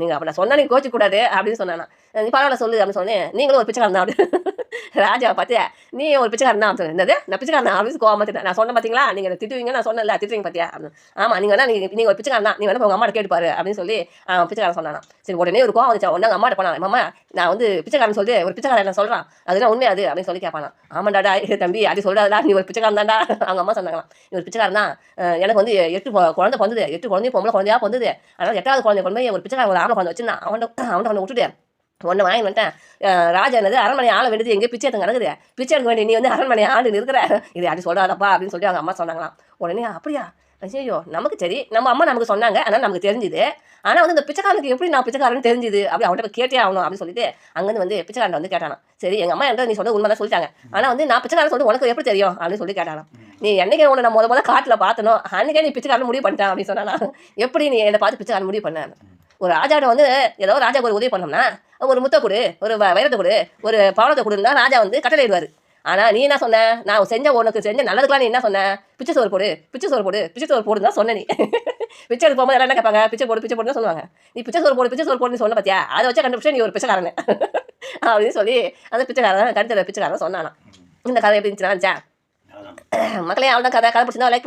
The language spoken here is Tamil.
நீங்கள் அப்போ நான் சொன்னா நீ கோச்சிக்க கூடாது அப்படின்னு சொன்னானா. நீ பரவாயில்ல சொல்லு அப்படின்னு சொன்னேன் நீங்களும் ஒரு பிச்சைக்காரன் தான் அப்படி ராஜா பார்த்தியா? நீ ஒரு பிச்சைக்காரன் தான் என்னது? நான் பிச்சைக்காரன்? ஆஃபீஸ் அப்படின்னு கோவமா நான் சொன்னேன் பார்த்தீங்களா நீங்கள் திட்டுவீங்க நான் சொன்னேன்ல திட்டுவீங்க பார்த்தியா அப்படின்னு. ஆமாம் நீங்கள் வேணா நீங்கள் நீங்கள் ஒரு பிச்சைக்காரன் தான். நீ வேணா உங்கள் அம்மாட்ட கேட்டுப்பாரு அப்படின்னு சொல்லி அவன் பிச்சைக்காரன் சொன்னானா சரி உடனே ஒரு கோவம் வந்துச்சா. உடனே அம்மாட்ட போனா அம்மா நான் வந்து பிச்சைக்காரன் சொல்லி ஒரு பிச்சைக்காரன் என்ன சொல்கிறான் அதுதான் உண்மை அது அப்படின்னு சொல்லி கேட்பானா ஆமாண்டாடா ஏ தம்பி அது சொல்கிறாடா நீ ஒரு பிச்சைக்காரன் தான்டா. அவங்க அம்மா சொன்னாங்களாம். நீ ஒரு பிச்சைக்காரன் தான். எனக்கு வந்து எட்டு குழந்தை பிறந்தது. எட்டு குழந்தையும் பொம்பளை குழந்தையா பிறந்தது. அதனால் எட்டாவது குழந்தை கொண்டு ஒரு பிச்சைக்காரன் ஒரு ஆம்பளை குழந்தை வச்சுருந்தான். அவன்கிட்ட அவன்கிட்ட கொண்டு விட்டுட்டு ஒன்று வாங்கி வந்துட்டேன். ராஜா என்னது அரண்மனை ஆளை வேண்டியது எங்கே பிச்சை எடுத்து கிடக்குது பிச்சை எடுக்க வேண்டிய நீ வந்து அரண்மனை ஆண்டு இருக்கிற இது அப்படி சொல்கிறாதப்பா அப்படின்னு சொல்லி அவங்க அம்மா சொன்னாங்களாம். உடனே அப்படியா? ஐயோ நமக்கு சரி. நம்ம அம்மா நமக்கு சொன்னாங்க. ஆனால் நமக்கு தெரிஞ்சுது. ஆனால் வந்து இந்த பிச்சைக்காரனுக்கு எப்படி நான் பிச்சைக்காரன் தெரிஞ்சுது? அப்படி அவன்கிட்ட கேட்டே ஆகணும் அப்படின்னு சொல்லிட்டு அங்கேருந்து வந்து பிச்சைக்காரன் வந்து கேட்டானா சரி எங்கள் அம்மா என்கிட்ட நீ சொல்ல உண்மை தான் சொல்லிட்டாங்க. ஆனால் வந்து நான் பிச்சைக்காரன் சொல்லிட்டு உனக்கு எப்படி தெரியும்? அப்படின்னு சொல்லி கேட்டானா நீ என்னைக்கு உன்னை நான் முத முத காட்டில் பார்த்தனோ அன்னைக்கே நீ பிச்சைக்காரன் முடிவு பண்ணிட்டான். அப்படின்னு சொன்னானா எப்படி நீ என்னை பார்த்து பிச்சைக்காரன் முடிவு பண்ண? ஒரு ராஜாவோட வந்து ஏதோ ராஜாவுக்கு ஒரு உதவி பண்ணோம்னா ஒரு முத்தை கொடு ஒரு வைரத்தை கொடு ஒரு பவனத்தை கொடுன்னா ராஜா வந்து கட்டளையிடுவார். ஆனால் நீ என்ன சொன்ன? நான் செஞ்ச உனக்கு செஞ்ச நல்லதுக்கெல்லாம் நீ என்ன சொன்ன? பிச்சை சோறு போடு பிச்சை சோறு போடு பிச்சை சோறு போடுன்னு தான் சொன்ன நீ. பிச்சை எடுக்க போகும்போது என்ன கேட்பாங்க? பிச்சை போடு பிச்சை போடுன்னு சொல்லுவாங்க. நீ பிச்சை சோறு போடு பிச்சை சோறு போடுன்னு சொன்ன பார்த்தியா அதை வச்சு கண்டுபிடிச்சா நீ ஒரு பிச்சைக்காரன். அப்படின்னு சொல்லி அந்த பிச்சைக்காரன் கருத்துல பிச்சைக்காரன் சொன்னானா இந்த கதை எப்படி இருந்துச்சு நினச்சா அவ்வளோதான் மக்களே அவ்வளோ கதை கதை பிடிச்சிருந்தா லைக்